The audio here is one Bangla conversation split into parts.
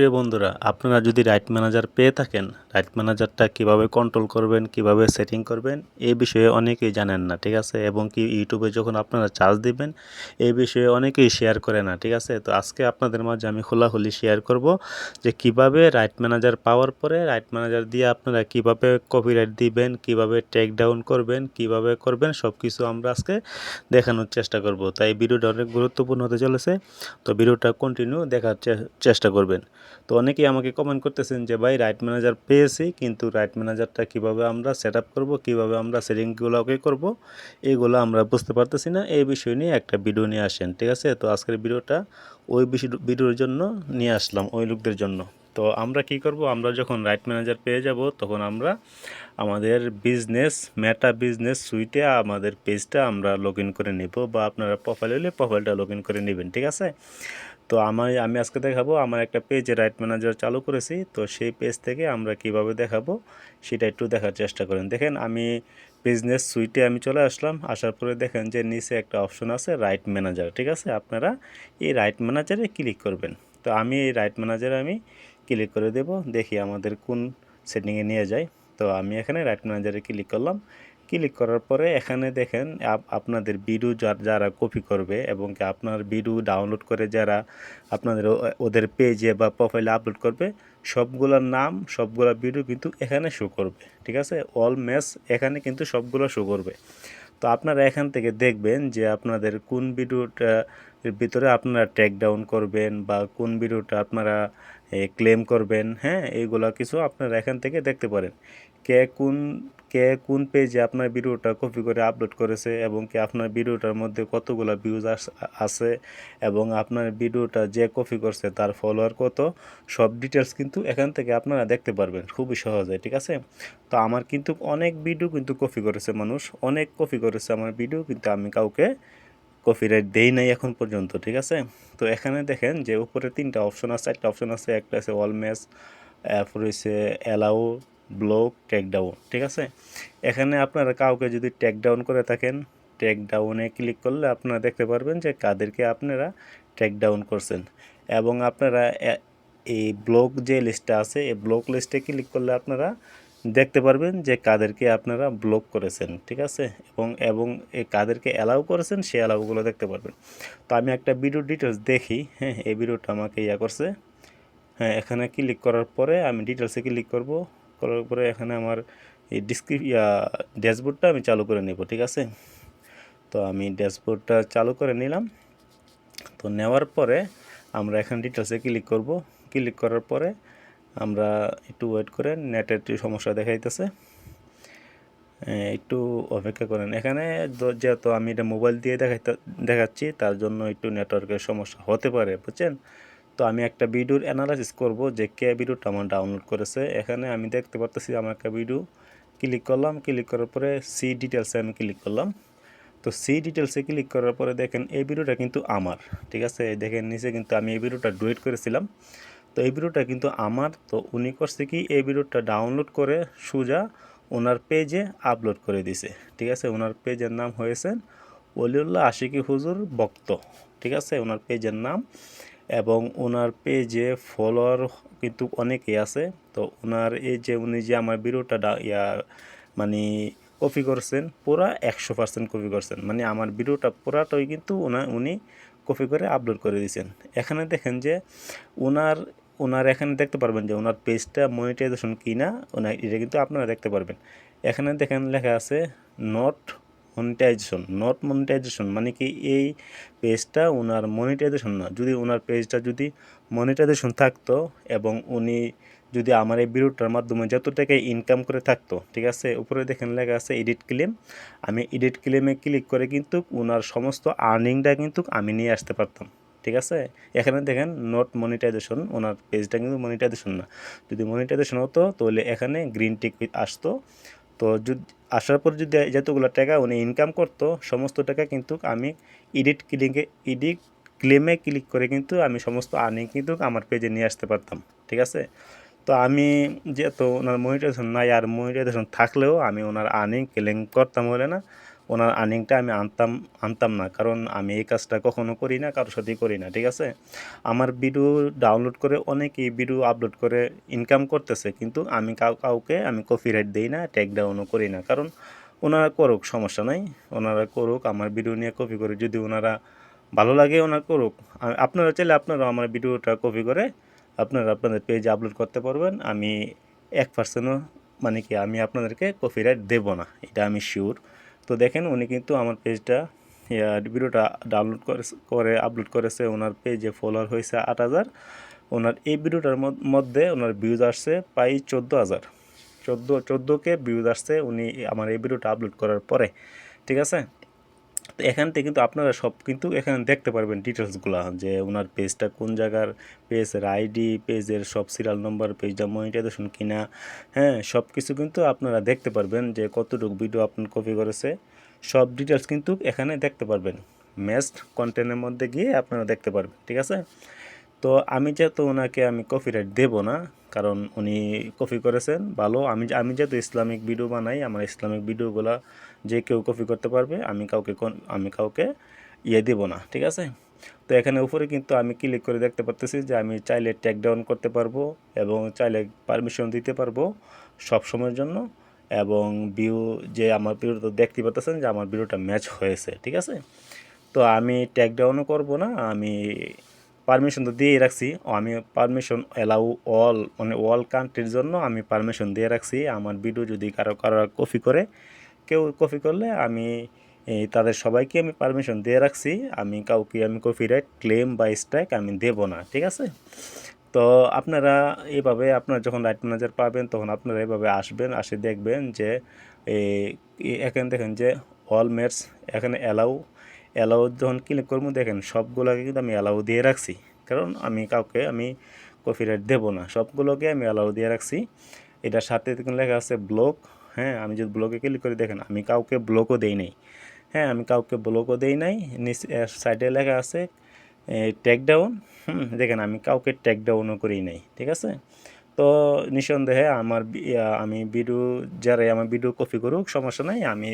প্রিয় বন্ধুরা, আপনারা যদি রাইট ম্যানেজার পেয়ে থাকেন, রাইট ম্যানেজারটা কীভাবে কন্ট্রোল করবেন, কীভাবে সেটিং করবেন এই বিষয়ে অনেকেই জানেন না, ঠিক আছে? এবং কি ইউটিউবে যখন আপনারা চার্জ দিবেন এই বিষয়ে অনেকেই শেয়ার করে না, ঠিক আছে? তো আজকে আপনাদের মাঝে আমি খোলাখুলি শেয়ার করব যে কীভাবে রাইট ম্যানেজার পাওয়ার পরে, রাইট ম্যানেজার দিয়ে আপনারা কীভাবে কপিরাইট দিবেন, কীভাবে টেক ডাউন করবেন, কীভাবে করবেন সব কিছু আমরা আজকে দেখানোর চেষ্টা করব। তাই ভিডিওটা অনেক গুরুত্বপূর্ণ হতে চলেছে, তো ভিডিওটা কন্টিনিউ দেখার চেষ্টা করবেন। তো অনেকেই আমাকে কমেন্ট করতেছেন যে, ভাই রাইট ম্যানেজার পেয়েছি, কিন্তু রাইট ম্যানেজারটা কীভাবে আমরা সেট আপ করব, কীভাবে আমরা সেটিংগুলো ওকে করব এইগুলো আমরা বুঝতে পারতেছি না। এই বিষয় নিয়ে একটা ভিডিও নিয়ে আসেন, ঠিক আছে? তো আজকের ভিডিওটা ওই ভিডিওর জন্য নিয়ে আসলাম, ওই লোকদের জন্য। তো আমরা কি করব? আমরা যখন রাইট ম্যানেজার পেয়ে যাব, তখন আমরা আমাদের বিজনেস মেটা বিজনেস সুইটে আমাদের পেজটা আমরা লগ করে নেব, বা আপনারা প্রোফাইল হলে প্রোফাইলটা লগ করে নেবেন, ঠিক আছে? তো আমার আমি আজকে দেখাবো আমার একটা পেজে রাইট ম্যানেজার চালু করেছি। তো সেই পেজ থেকে আমরা কীভাবে দেখাবো সেটা একটু দেখার চেষ্টা করেন। দেখেন, আমি বিজনেস সুইটে আমি চলে আসলাম। আসার পরে দেখেন যে নিচে একটা অপশন আছে রাইট ম্যানেজার, ঠিক আছে? আপনারা এই রাইট ম্যানেজারে ক্লিক করবেন। তো আমি এই রাইট ম্যানেজারে আমি ক্লিক করে দেব। দেখি আমাদের কোন সেটিংয়ে নিয়ে যায় তো আমি এখানে রাইট ম্যানেজারে ক্লিক করলাম। ক্লিক করার পরে এখানে দেখেন আপ- আপনাদের ভিডিও যারা কপি করবে এবং আপনার ভিডিও ডাউনলোড করে যারা আপনাদের ওদের পেজে বা প্রোফাইলে আপলোড করবে, সবগুলোর নাম, সবগুলো ভিডিও কিন্তু এখানে শো করবে, ঠিক আছে? অল ম্যাচ এখানে কিন্তু সবগুলো শো করবে। তো আপনারা এখান থেকে দেখবেন যে আপনাদের কোন ভিডিওটা ভিতরে আপনারা ট্যাগ ডাউন করবেন বা কোন ভিডিওটা আপনারা ক্লেম করবেন হ্যাঁ? এইগুলো কিছু আপনারা এখান থেকে দেখতে পারেন। কে কোন কে কোন পেজে আপনার ভিডিওটা কপি করে আপলোড করেছে এবং কি আপনার ভিডিওটার মধ্যে কতগুলো ভিউজ আছে এবং আপনার ভিডিওটা যে কপি করছে তার ফলোয়ার কত, সব ডিটেলস কিন্তু এখান থেকে আপনারা দেখতে পারবেন। খুবই সহজে, ঠিক আছে? তো আমার কিন্তু অনেক ভিডিও কিন্তু কপি করেছে মানুষ, অনেক কপি করেছে আমার ভিডিও কিন্তু আমি কাউকে কপিরাইট দেই নাই এখন পর্যন্ত, ঠিক আছে? তো এখানে দেখেন যে উপরে তিনটা অপশন আছে একটা অপশন আছে, একটা আছে অল ম্যাচ এরপর হচ্ছে অ্যালাউ ব্লক টেক ডাউন ঠিক আছে? এখানে আপনারা কাউকে যদি টেক ডাউন করে থাকেন টেক ডাউনে ক্লিক করলে আপনারা দেখতে পারবেন যে কাদেরকে আপনারা টেক ডাউন করছেন। এবং আপনারা এই ব্লক যে লিস্টটা আছে, এই ব্লক লিস্টে ক্লিক করলে আপনারা দেখতে পারবেন যে কাদেরকে আপনারা ব্লক করেছেন, ঠিক আছে? এবং এবং এই কাদেরকে অ্যালাউ করেছেন, সে অ্যালাউগুলো দেখতে পারবেন। তো আমি একটা ভিডিও ডিটেলস দেখি হ্যাঁ এই ভিডিওটা আমাকে ইয়া করছে। হ্যাঁ এখানে ক্লিক করার পরে আমি ডিটেলসে ক্লিক করব। করার পরে এখানে আমার এই ডিসক্রিপ ড্যাশবোর্ডটা আমি চালু করে নেব, ঠিক আছে? তো আমি ড্যাশবোর্ডটা চালু করে নিলাম। তো নেওয়ার পরে আমরা এখানে ডিটেলসে ক্লিক করব। ক্লিক করার পরে আমরা একটু ওয়েট করেন নেটের একটু সমস্যা দেখাইতেছে। একটু অপেক্ষা করেন। এখানে যেহেতু আমি এটা মোবাইল দিয়ে দেখাইতে, দেখাচ্ছি, তার জন্য একটু নেটওয়ার্কের সমস্যা হতে পারে, বুঝছেন? তো আমি একটা ভিডিওর অ্যানালাইসিস করব যে কে ভিডিওটা আমার ডাউনলোড করেছে। এখানে আমি দেখতে পারতেছি আমার একটা ভিডিও ক্লিক করলাম ক্লিক করার পরে সি ডিটেলসে আমি ক্লিক করলাম। তো সি ডিটেলসে ক্লিক করার পরে দেখেন এই ভিডিওটা কিন্তু আমার, ঠিক আছে? দেখেন নিচে কিন্তু আমি এই ভিডিওটা ডুয়েট করেছিলাম। তো এই ভিডিওটা কিন্তু আমার, তো উনি করছে কি, এই ভিডিওটা ডাউনলোড করে সুজা ওনার পেজে আপলোড করে দিছে, ঠিক আছে? ওনার পেজের নাম হয়েছেন অলিউল্লাহ আশিকি হুজুর বক্ত ঠিক আছে? ওনার পেজের নাম। এবং ওনার পেজে ফলোয়ার কিন্তু অনেকেই আছে। তো ওনার এই যে উনি যে আমার ভিডিওটা ইয়া মানে কপি করছেন, পুরা একশো পার্সেন্ট কপি করছেন। মানে আমার ভিডিওটা পুরাটাই কিন্তু ওনা, উনি কপি করে আপলোড করে দিয়েছেন। এখানে দেখেন যে ওনার ওনার এখানে দেখতে পারবেন যে ওনার পেজটা মনিটাইজেশন কি না ওনার এটা কিন্তু আপনারা দেখতে পারবেন। এখানে দেখেন লেখা আছে নট মনিটাইজেশন নট মনিটাইজেশন মানে কি এই পেজটা ওনার মনিটাইজেশন না। যদি ওনার পেজটা যদি মনিটাইজেশন থাকতো এবং উনি যদি আমার এই ভিডিওটার মাধ্যমে যত টাকা ইনকাম করে থাকতো, ঠিক আছে? উপরে দেখেন লেখা আছে এডিট ক্লেম আমি এডিট ক্লেমে ক্লিক করে কিন্তু ওনার সমস্ত আর্নিংটা কিন্তু আমি নিয়ে আসতে পারতাম, ঠিক আছে? এখানে দেখেন নট মনিটাইজেশন ওনার পেজটা কিন্তু মনিটাইজেশন না। যদি মনিটাইজেশন হতো, তাহলে এখানে গ্রিন টিক আসতো। তো যদি আসার পর যদি যতগুলো টাকা উনি ইনকাম করতো, সমস্ত টাকা কিন্তু আমি ইডিট ক্লিকে ইডিট ক্লেমে ক্লিক করে কিন্তু আমি সমস্ত আর্নিং কিন্তু আমার পেজে নিয়ে আসতে পারতাম, ঠিক আছে? তো আমি যেহেতু ওনার মনিটাইজেশন নাই আর মনিটাইজেশন থাকলেও আমি ওনার আর্নিং ক্লেম করতাম বলে না ওনার আর্নিংটা আমি আনতাম আনতাম না। কারণ আমি এই কাজটা কখনো করি না, কারোর সাথেই করি না, ঠিক আছে? আমার ভিডিও ডাউনলোড করে অনেকেই ভিডিও আপলোড করে ইনকাম করতেছে, কিন্তু আমি কাউ, কাউকে আমি কপিরাইট দিই না ট্যাগ ডাউনও করি না। কারণ ওনারা করুক, সমস্যা নাই। ওনারা করুক, আমার ভিডিও নিয়ে কপি করে, যদি ওনারা ভালো লাগে, ওনারা করুক। আপনারা চাইলে আপনারা আমার ভিডিওটা কপি করে আপনারা আপনাদের পেজে আপলোড করতে পারবেন। আমি এক পার্সেন্টও মানে কি, আমি আপনাদেরকে কপিরাইট দেব না, এটা আমি শিওর তো দেখেন উনি কিন্তু আমার পেজটা ভিডিওটা ডাউনলোড করে করে আপলোড করেছে। ওনার পেজে ফলোয়ার হয়েছে আট হাজার। ওনার এই ভিডিওটার মধ্যে ওনার ভিউজ আসছে প্রায় চোদ্দ হাজার। চোদ্দ, চোদ্দোকে ভিউজ আসছে উনি আমার এই ভিডিওটা আপলোড করার পরে। ঠিক আছে? তো এখান থেকে কিন্তু আপনারা সব কিন্তু এখানে দেখতে পারবেন ডিটেলসগুলো যে ওনার পেজটা কোন জায়গার পেজের আইডি পেজের সব সিরিয়াল নম্বর পেজটা মনিটাইজেশন কিনা হ্যাঁ সব কিছু কিন্তু আপনারা দেখতে পারবেন যে কতটুকু ভিডিও আপনার কপি করেছে। সব ডিটেলস কিন্তু এখানে দেখতে পারবেন। মেস্ট কন্টেন্টের মধ্যে গিয়ে আপনারা দেখতে পারবেন, ঠিক আছে? তো আমি যেহেতু ওনাকে আমি কপিরাইট দেব না, কারণ উনি কপি করেছেন, ভালো। আমি আমি যেহেতু ইসলামিক ভিডিও বানাই, আমার ইসলামিক ভিডিওগুলো যে কেউ কপি করতে পারবে, আমি কাউকে আমি কাউকে ইয়ে দেব না, ঠিক আছে? তো এখানে উপরে কিন্তু আমি ক্লিক করে দেখতে পারতেছি যে আমি চাইলে ট্যাগ ডাউন করতে পারব এবং চাইলে পারমিশন দিতে পারব সব সময়ের জন্য এবং ভিউ যে আমার ভিডিওটা দেখতে পাচ্ছেন যে আমার ভিডিওটা ম্যাচ হয়েছে, ঠিক আছে? তো আমি ট্যাগ ডাউনও করব না, আমি পারমিশন তো দিয়ে রাখছি। আমি পারমিশন অ্যালাউ অল মানে অল কান্ট্রির জন্য আমি পারমিশন দিয়ে রাখছি। আমার ভিডিও যদি কারও কারও কপি করে কেউ কপি করলে আমি তাদের সবাইকে আমি পারমিশন দিয়ে রাখছি। আমি কাউকে, আমি কপিরাইট ক্লেম বা স্ট্রাইক আমি দেব না, ঠিক আছে? তো আপনারা এইভাবে আপনারা যখন রাইট ম্যানেজার পাবেন, তখন আপনারা এভাবে আসবেন, আসে দেখবেন যে এখানে দেখেন যে অল মেটস এখানে অ্যালাউ অ্যালাউ যখন ক্লিক করব, দেখেন সবগুলোকে কিন্তু আমি অ্যালাউ দিয়ে রাখছি। কারণ আমি কাউকে, আমি কপিরাইট দেবো না, সবগুলোকে আমি অ্যালাউ দিয়ে রাখছি। এটার সাথে লেখা আছে ব্লক হ্যাঁ আমি যদি ব্লকে ক্লিক করি, দেখেন আমি কাউকে ব্লকও দেই নাই। হ্যাঁ আমি কাউকে ব্লকও দেই নাই সাইডে লেখা আছে ট্যাগ ডাউন হুম, দেখেন আমি কাউকে ট্যাগ ডাউনও করি নাই, ঠিক আছে? তো নিঃসন্দেহে আমার আমি ভিডিও যারাই আমার ভিডিও কপি করুক, সমস্যা নাই, আমি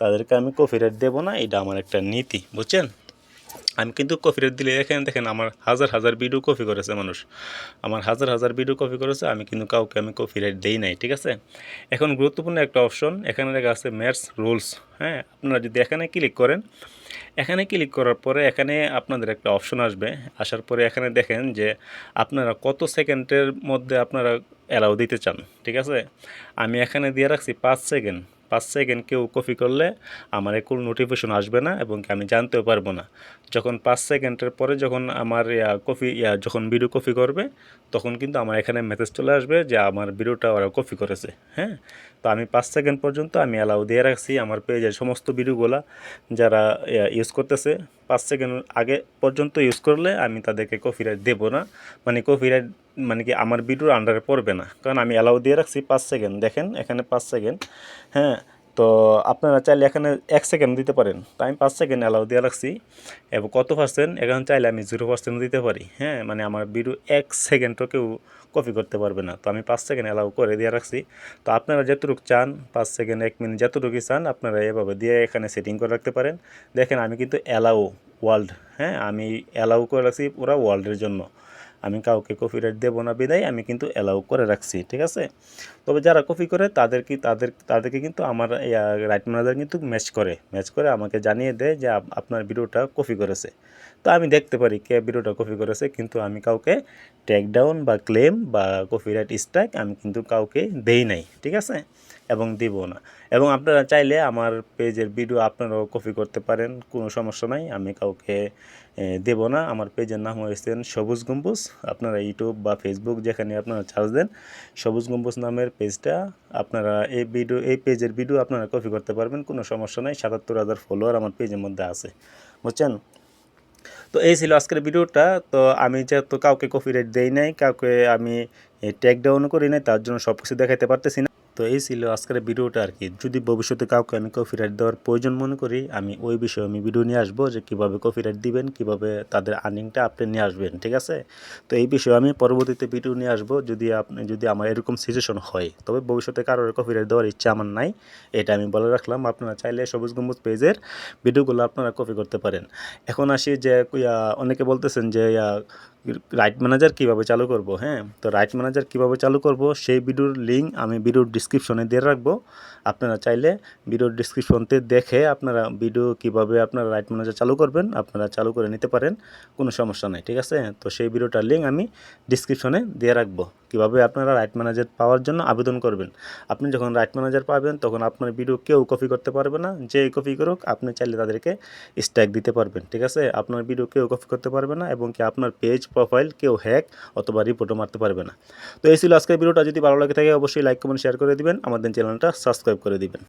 তাদেরকে আমি কপিরাইট দেবো না, এটা আমার একটা নীতি, বুঝছেন? আমি কিন্তু কপিরাইট দিলে এখানে দেখেন আমার হাজার হাজার ভিডিও কপি করেছে মানুষ। আমার হাজার হাজার ভিডিও কপি করেছে, আমি কিন্তু কাউকে আমি কপিরাইট দেই নাই, ঠিক আছে? এখন গুরুত্বপূর্ণ একটা অপশন এখানে লেখা আছে ম্যাথস রুলস হ্যাঁ? আপনারা যদি এখানে ক্লিক করেন, এখানে ক্লিক করার পরে এখানে আপনাদের একটা অপশন আসবে। আসার পরে এখানে দেখেন যে আপনারা কত সেকেন্ডের মধ্যে আপনারা অ্যালাউ দিতে চান, ঠিক আছে? আমি এখানে দিয়ে রাখছি পাঁচ সেকেন্ড পাঁচ সেকেন্ড কেউ কপি করলে আমার কোনো নোটিফিকেশন আসবে না এবং আমি জানতেও পারব না। যখন পাঁচ সেকেন্ডের পরে যখন আমার কপি যখন ভিডিও কপি করবে, তখন কিন্তু আমার এখানে মেসেজ চলে আসবে যে আমার ভিডিওটা ওরা কপি করেছে হ্যাঁ? তো আমি পাঁচ সেকেন্ড পর্যন্ত আমি অ্যালাউ দিয়ে রাখছি আমার পেজের সমস্ত ভিডিওগুলা যারা ইউজ করতেছে। পাঁচ সেকেন্ড আগে পর্যন্ত ইউজ করলে আমি তাদেরকে কপিরাইট দেবো না। মানে কপিরাইট মানে কি আমার ভিডিওর আন্ডারে পড়বে না। কারণ আমি অ্যালাউ দিয়ে রাখছি পাঁচ সেকেন্ড দেখেন, এখানে পাঁচ সেকেন্ড হ্যাঁ তো আপনারা চাইলে এখানে এক সেকেন্ড দিতে পারেন। তো আমি পাঁচ সেকেন্ড অ্যালাউ দিয়ে রাখছি। এবং কত পার্সেন্ট এখন চাইলে আমি জিরো পার্সেন্ট দিতে পারি। হ্যাঁ মানে আমার ভিডিও এক সেকেন্ডও কেউ কপি করতে পারবে না। তো আমি পাঁচ সেকেন্ড অ্যালাউ করে দিয়ে রাখছি। তো আপনারা যতটুকু চান, পাঁচ সেকেন্ড এক মিনিট যতটুকুই চান, আপনারা এভাবে দিয়ে এখানে সেটিং করে রাখতে পারেন। দেখেন, আমি কিন্তু অ্যালাউ ওয়ার্ল্ড হ্যাঁ আমি অ্যালাউ করে রাখছি পুরো ওয়ার্ল্ডের জন্য। আমি কাউকে কপিরাইট দেবো না, বিদায়, আমি কিন্তু অ্যালাউ করে রাখছি, ঠিক আছে? তবে যারা কপি করে, তাদের কি, তাদের, তাদেরকে কিন্তু আমার রাইট ম্যানেজার কিন্তু ম্যাচ করে ম্যাচ করে আমাকে জানিয়ে দেয় যে আপনার ভিডিওটা কপি করেছে। তো আমি দেখতে পারি কে ভিডিওটা কপি করেছে, কিন্তু আমি কাউকে ট্যাগ ডাউন বা ক্লেম বা কপিরাইট স্ট্রাইক আমি কিন্তু কাউকে দেই নাই, ঠিক আছে? এবং দিব না। এবং আপনারা চাইলে আমার পেজের ভিডিও আপনারাও কপি করতে পারেন, কোনো সমস্যা নাই, আমি কাউকে দেব না। আমার পেজের নাম হয়েছে সবুজ গম্বুজ। আপনারা ইউটিউব বা ফেসবুক যেখানে আপনারা চার্জ দেন, সবুজ গম্বুজ নামের পেজটা আপনারা এই ভিডিও, এই পেজের ভিডিও আপনারা কপি করতে পারবেন, কোনো সমস্যা নাই। সাতাত্তর হাজার ফলোয়ার আমার পেজের মধ্যে আছে। বুঝছেন? তো এই ছিল আজকের ভিডিওটা। তো আমি যেহেতু কাউকে কপিরাইট দেই নাই, কাউকে আমি ট্যাগ করি নাই, তার জন্য সব কিছু দেখাতে পারতেছি না। তো এই ছিল আজকের ভিডিওটা আর কি। যদি ভবিষ্যতে কাউকে আমি কপিরাইট দেওয়ার প্রয়োজন মনে করি, আমি ওই বিষয়ে আমি ভিডিও নিয়ে আসব যে কীভাবে কপিরাইট দিবেন, কীভাবে তাদের আর্নিংটা আপনি নিয়ে আসবেন, ঠিক আছে? তো এই বিষয়ে আমি পরবর্তীতে ভিডিও নিয়ে আসব যদি আপনি, যদি আমার এরকম সিচুয়েশন হয়। তবে ভবিষ্যতে কারোর কপিরাইট দেওয়ার ইচ্ছা আমার নাই, এটা আমি বলে রাখলাম। আপনারা চাইলে সবুজ গম্বুজ পেজের ভিডিওগুলো আপনারা কপি করতে পারেন। এখন আসি যে অনেকে বলতেছেন যে রাইট ম্যানেজার কীভাবে চালু করব? হ্যাঁ তো রাইট ম্যানেজার কীভাবে চালু করব? সেই ভিডিওর লিঙ্ক আমি ভিডিওর ডিসক্রিপশনে দিয়ে রাখব। আপনারা চাইলে ভিডিওর ডিসক্রিপশনতে দেখে আপনারা ভিডিও কীভাবে আপনারা রাইট ম্যানেজার চালু করবেন, আপনারা চালু করে নিতে পারেন, কোনো সমস্যা নেই, ঠিক আছে? তো সেই ভিডিওটার লিঙ্ক আমি ডিসক্রিপশনে দিয়ে রাখব। কীভাবে আপনারা রাইট ম্যানেজার পাওয়ার জন্য আবেদন করবেন? আপনি যখন রাইট ম্যানেজার পাবেন, তখন আপনার ভিডিও কেউ কপি করতে পারবে না। যে কপি করুক, আপনি চাইলে তাদেরকে স্ট্যাক দিতে পারবেন, ঠিক আছে? আপনার ভিডিও কেউ কপি করতে পারবে না এবং কি আপনার পেজ প্রোফাইল কেউ হ্যাক অথবা রিপোর্টও মারতে পারবে না। তো এই ছিল আজকের ভিডিওটা। যদি ভালো লাগে থাকে, অবশ্যই লাইক কমেন্ট শেয়ার করে দিবেন। আমাদের চ্যানেলটা সাবস্ক্রাইব করে দিবেন।